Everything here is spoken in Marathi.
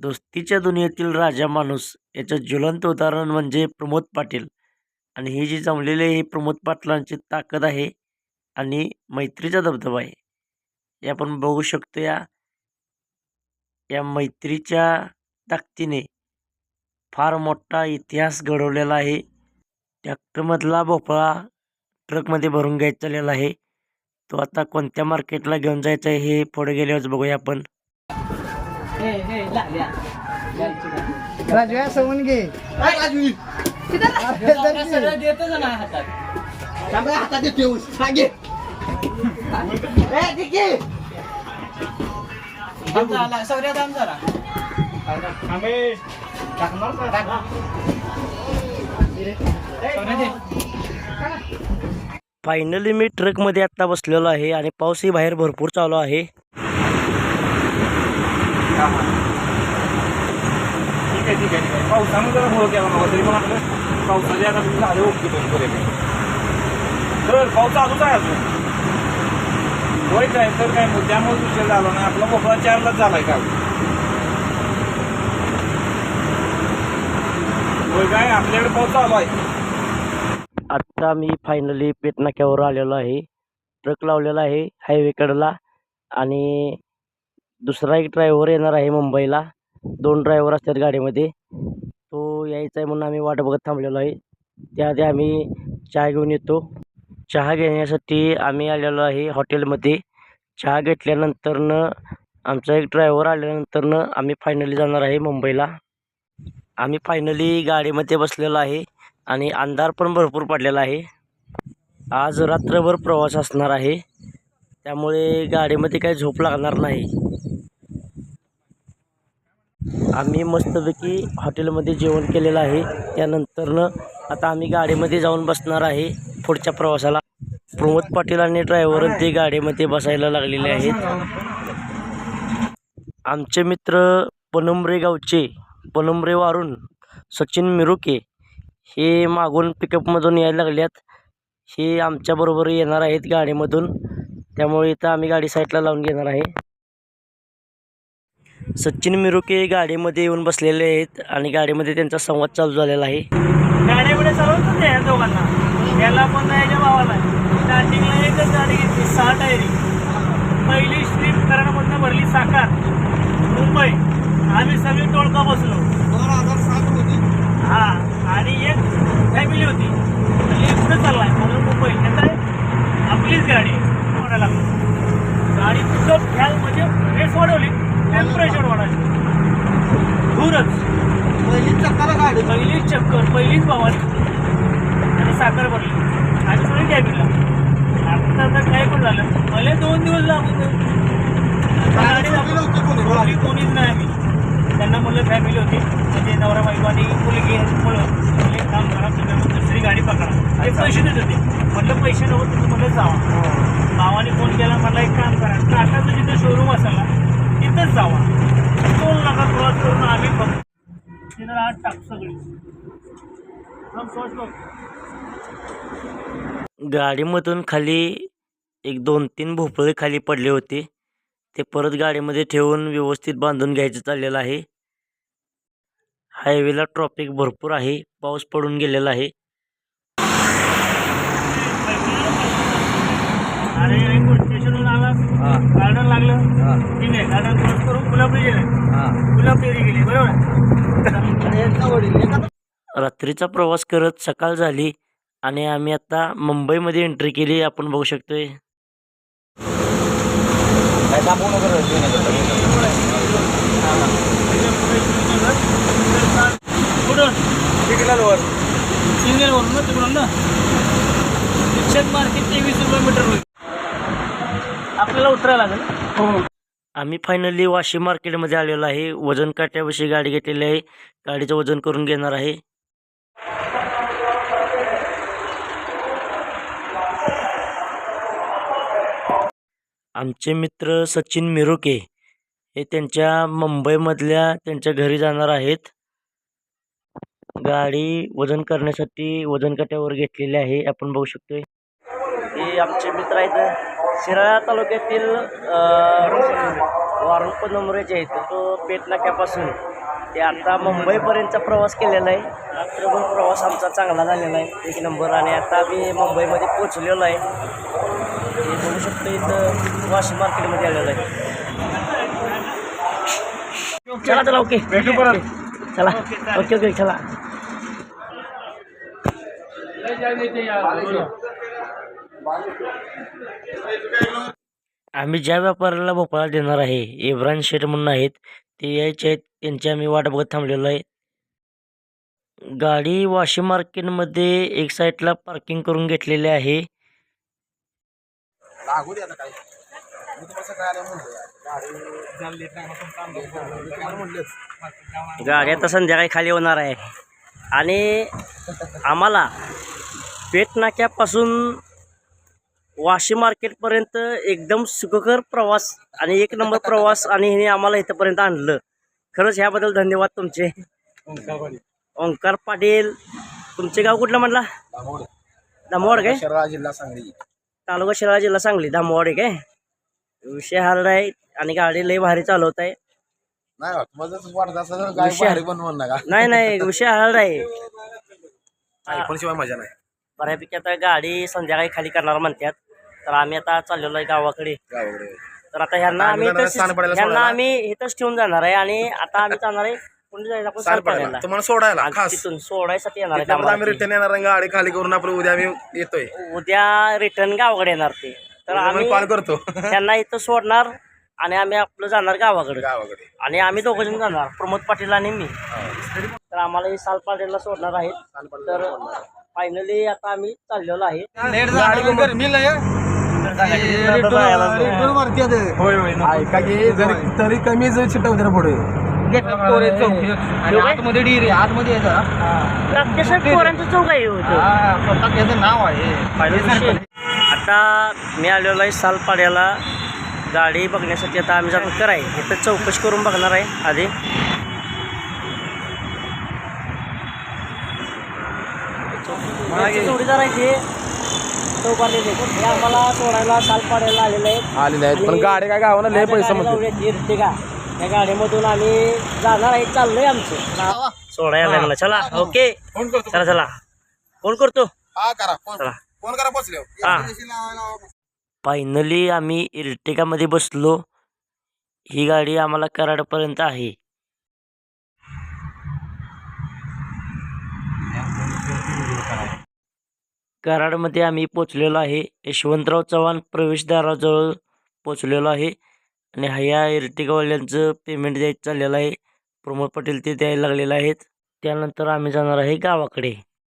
दोस्तीच्या दुनियेतील राजा माणूस याचं ज्वलंत उदाहरण म्हणजे प्रमोद पाटील. आणि हे जे जमलेले हे प्रमोद पाटलांची ताकद आहे आणि मैत्रीचा दबदबा आहे. हे आपण बघू शकतो या या मैत्रीच्या ताकदीने फार मोठा इतिहास घडवलेला आहे. ट्रॅक्टरमधला भोपळा ट्रकमध्ये भरून घ्यायचा चाललेला आहे. तो आता कोणत्या मार्केटला घेऊन जायचा आहे हे पुढे गेल्यावरच बघूया आपण. राजू? असं म्हणून घे. हातात. सांगे. फायनली मी ट्रकमध्ये आत्ता बसलेलो आहे आणि पाऊसही बाहेर भरपूर चालू आहे. ठीक आहे ठीक आहे ठीक आहे. पावसानं जरा हो मोळ केला नव्हता तरी पण आपलं पावसाच्या आता तुम्ही झाले ओके दोन पर्यंत तर पाऊस चालूच आहे अजून. होय काय तर काय मग त्यामुळे उशीर झाला नाही. आपला मोकळा चारलाच झालाय काल. होय काय आपल्याकडे पाऊस चालू आहे. आत्ता मी फायनली पेटनाक्यावर आलेलो आहे. ट्रक लावलेला आहे हायवेकडला आणि दुसरा एक ड्रायव्हर येणार आहे मुंबईला. दोन ड्रायव्हर असतात गाडीमध्ये. तो यायचा आहे म्हणून आम्ही वाट बघत थांबलेलो आहे. त्याआधी आम्ही चहा घेऊन येतो. चहा घेण्यासाठी आम्ही आलेलो आहे हॉटेलमध्ये. चहा घेतल्यानंतरनं आमचा एक ड्रायव्हर आल्यानंतरनं आम्ही फायनली जाणार आहे मुंबईला. आम्ही फायनली गाडीमध्ये बसलेलो आहे आणि अंधार पण भरपूर पडलेला आहे. आज रात्रभर प्रवास असणार आहे. त्यामुळे गाडीमध्ये काही झोप लागणार नाही. आम्ही मस्तपैकी हॉटेलमध्ये जेवण केलेलं आहे. त्यानंतरनं आता आम्ही गाडीमध्ये जाऊन बसणार आहे पुढच्या प्रवासाला. प्रमोद पाटील आणि ड्रायव्हर ते गाडीमध्ये बसायला लागलेले आहेत. आमचे मित्र पनंबरे गावचे पनंबरे वारून सचिन मिरुके हे मागून पिकअपमधून यायला लागल्यात. हे आमच्याबरोबर येणार आहेत गाडीमधून. त्यामुळे इथं आम्ही गाडी साईडला लावून घेणार आहे. सचिन मिरुके गाडीमध्ये येऊन बसलेले आहेत आणि गाडीमध्ये त्यांचा संवाद चालू झालेला आहे. गाडीमध्ये चालवत होते या दोघांना. याला पण याच्या भावाला स्टार्टिंगला एकच गाडी घेतली सहा टायरी. पहिली स्ट्रीप कराडमधनं भरली साकार. मुंबई. आम्ही सगळी टोळका बसलो दोन हजार सात होती हा आणि एक फॅमिली होती आणि पुढे चाललाय म्हणून मुंबई येत आहे आपलीच गाडी म्हणायला लागलो गाडी तुझं फॅल म्हणजे रेस वाढवली टेम्परेचर वाढवली दूरच पहिली चक्कर गाडी. पहिलीच चक्कर पहिलीच भावाली आणि साखर भरली आणि सगळी कॅबिनला. आता आता काय पण झालं. मला दोन दिवस लागून गाडी कोणीच? नाही आम्ही. त्यांना मुलं फॅमिली होती. म्हणजे नवरा बायको आणि मुलगी मुलं एक काम करा तुम्ही दुसरी गाडी पकडा. ते पैसे देत होते. म्हटलं पैसे नव्हते तुम्ही म्हटलं जावा. भावाने फोन केला मला एक काम करा. टाटाचं जिथं शोरूम असेल ना तिथंच जावा. टोल नका क्रॉस करून आम्ही फक्त कंटेनर आठ टाक सगळी. गाडीमधून खाली एक दोन तीन भोपळे खाली पडले होते. ते परत गाडीमध्ये ठेवून व्यवस्थित बांधून घ्यायचं चाललेलं आहे. हायवेला ट्रॉफिक भरपूर आहे. पाऊस पडून गेलेला आहे. गार्डन लागलं? ठीक आहे गार्डन क्रॉस करून गुलाबी गेले. गुलाबी गेली बरोबर? रात्रीचा प्रवास करत सकाळ झाली आणि आम्ही आता मुंबईमध्ये एंट्री केली आपण बघू शकतोय. वर. सिंगल वरून ना तिकडून ना. रिक्षात मार्केट तेवीस रुपये मीटर होईल. आपल्याला उतरायला लागेल. आम्ही फायनली वाशी मार्केटमध्ये आलेलो आहे. वजन काट्याविषयी गाडी घेतलेली आहे. गाडीचं वजन करून घेणार आहे. आमचे मित्र सचिन मिरुके हे त्यांच्या मुंबईमधल्या त्यांच्या घरी जाणार आहेत. गाडी वजन करण्यासाठी वजन काट्यावर घेतलेली आहे. आपण बघू शकतोय. हे आमचे मित्र आहेत. शिराळा तालुक्यातील वारुण पनमरे जे आहेत तो पेट नाक्यापासून ते आता मुंबईपर्यंतचा प्रवास केलेला आहे रात्रभर प्रवास आमचा चांगला झालेला आहे एक नंबर आणि आता आम्ही मुंबईमध्ये पोचलेलो आहे हे बघू शकतो इथं वाशी मार्केटमध्ये आलेलो आहे चला चला ओके भेटू परत चला ओके ओके चला आम्ही ज्या व्यापाऱ्याला भोपाळा देणार आहे इब्राहिम शेठ म्हणून आहेत ते यायचे आहेत त्यांची आम्ही वाट बघत थांबलेलो आहे. गाडी वाशी मार्केटमध्ये एक साईडला पार्किंग करून घेतलेली आहे. गाडी आता संध्याकाळी खाली होणार आहे. आणि आम्हाला पेट नाक्यापासून वाशी मार्केटपर्यंत एकदम सुखकर प्रवास आणि एक नंबर प्रवास आणि हिने आम्हाला इथंपर्यंत आणलं. खरंच ह्याबद्दल धन्यवाद तुमचे. ओंकार पाटील तुमचे गाव कुठलं म्हटला दामवाड काय? जिल्हा सांगली. तालुका शिराळा जिल्हा सांगली. दामवाड आहे काय? विषय हार्ड आहे आणि गाडी लई भारी चालवत आहे. नाही नाही नाही विषय हार्ड आहे पण शिवाय मजा नाही. बऱ्यापैकी आता गाडी संध्याकाळी खाली करणार म्हणतात. तर आम्ही आता चाललेलो आहे गावाकडे. गावाकडे. तर आता ह्यांना आम्ही आम्ही जाणार आहे इथंच- ह्यांना सोडायला. आम्ही इथंच ठेवून जाणार आहे आणि आता आम्ही जाणार आहे कुठे जायचं आपण सारपाड्याला सालपाड्याला तुम्हाला सोडायला आणि खास. तिथून सोडायसाठी येणार आहेत तिथनं परत आम्ही आम्हाला रिटर्न येणार आहे, गाडी खाली करून आपण उद्या आम्ही येतोय. ते. उद्या रिटर्न गावाकडे येणार ते. तर आम्ही कॉल करतो. त्यांना इथं सोडणार आणि आम्ही आपलं जाणार गावाकडे. गावाकडे. आणि आम्ही दोघं जण जाणार प्रमोद पाटील आणि मी. तर आम्हाला ही सालपाड्याला सोडणार आहेत. तर फायनली आता आम्ही चाललेलो आहे. होय होय नको. ऐका की जरी तरी कमी जर चिटवते ना पुढे आतमध्ये आतमध्ये पोरांचं चौक आहे हो स्वतः नाव आहे आता मी आलेलो आहे सालपाड्याला. गाडी बघण्यासाठी आता आम्ही जातो. कराय इथं चौकशी करून बघणार आहे आधी. यांचे जोडीदार आहे ते चौकातले ते. हे आम्हाला सोडायला सालपाड्याला आलेले आहेत. आलेले आहेत. पण गाडी काय गावाला लय पैसे म्हणते. इर्टिगा या गाडीमधून आम्ही जाणार आहे चाललंय आमचं. सोडायला लागलं चला ओके. फोन करतो. चला चला. करतो. हा करा. फोन. चला. फोन करा पोचले हा. फायनली आम्ही इर्टिगामध्ये बसलो. ही गाडी आम्हाला कराडपर्यंत आहे. कराडमध्ये आम्ही पोचलेलो आहे. यशवंतराव चव्हाण प्रवेशद्वाराजवळ पोचलेलो आहे आणि ह्या इर्टिगावाल्यांचं पेमेंट द्यायचं चाललेलं आहे. प्रमोद पाटील ते द्यायला लागलेलं आहेत. त्यानंतर आम्ही जाणार आहे गावाकडे.